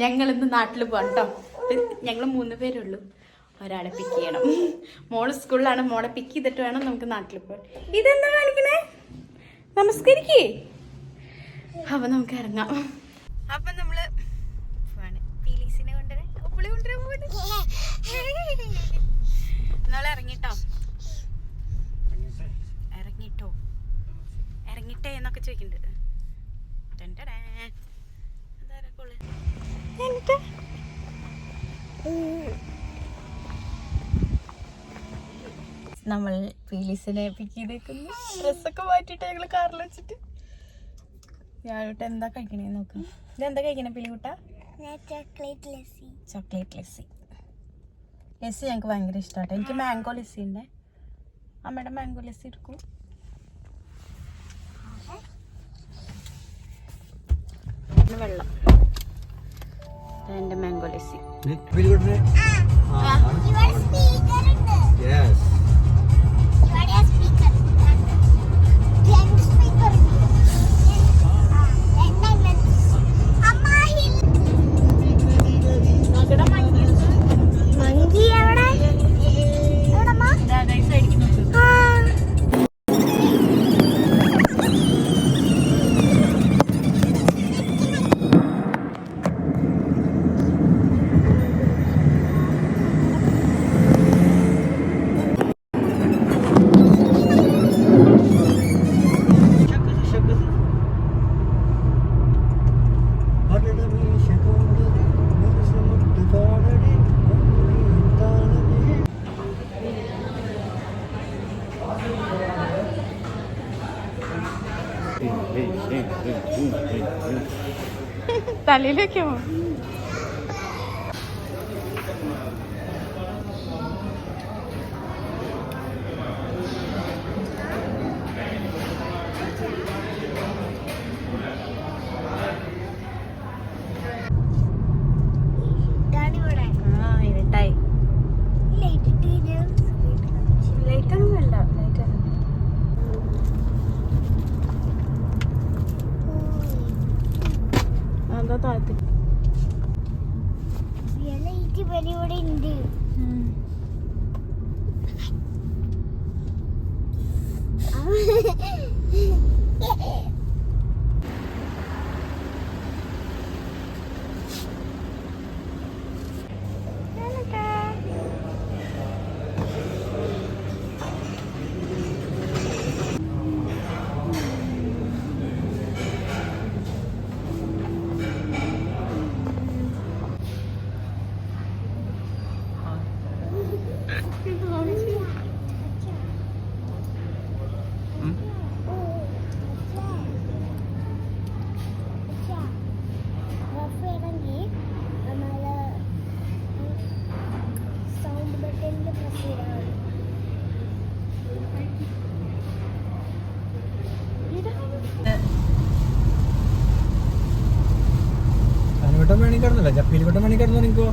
ഞങ്ങൾ ഇന്ന് നാട്ടിൽ പോകാം കേട്ടോ ഞങ്ങൾ മൂന്ന് പേരുള്ളൂ. ഒരാളെ പിക്ക് ചെയ്യണം. മോൾ സ്കൂളിലാണ്. മോളെ പിക്ക് ചെയ്തിട്ട് വേണം നമുക്ക് നാട്ടിൽ പോകാൻ ഇതെന്താ കാണിക്കണേ? നമസ്കരിക്കേ. അപ്പൊ നമുക്ക് ഇറങ്ങാം. അപ്പൊ നമ്മൾ പീലീസിനെ കൊണ്ടുവരാൻ. ഇറങ്ങിട്ടോ? ഇറങ്ങിട്ടോ? ഇറങ്ങിട്ടേ എന്നൊക്കെ ചോദിക്കുന്നുണ്ട് ടൻടടാ. എന്നിട്ട് നമ്മൾ പീലീസിനെ പിക്ക് ചെയ്തേക്കുന്നു ഡ്രസ്സൊക്കെ മാറ്റിട്ട് ഞങ്ങൾ കാറിൽ വെച്ചിട്ട്. ഞാനോട്ട് എന്താ കഴിക്കണേ നോക്കാം. ഇതെന്താ കഴിക്കണേ പിലികുട്ട? ചോക്ലേറ്റ് ലസ്സി ചോക്ലേറ്റ് ലസ്സി ലസ്സി ഞങ്ങൾക്ക് ഭയങ്കര ഇഷ്ടമാട്ടോ എനിക്ക് മാംഗോ ലസ്സി ഉണ്ട് അമ്മയുടെ മാംഗോ ലസ്സി എടുക്കൂ. വെള്ളം. എന്റെ mango lassi. Talilha tá aqui, mano. അതാ താഴത്ത് ലൈറ്റ് ഇവിടെ ഉണ്ട് അനുവട്ടം വേണമെങ്കിൽ കിടന്നില്ല? ചപ്പിയിൽ വെട്ടം വേണമെങ്കിൽ കിടന്നോ നിങ്ങൾക്കോ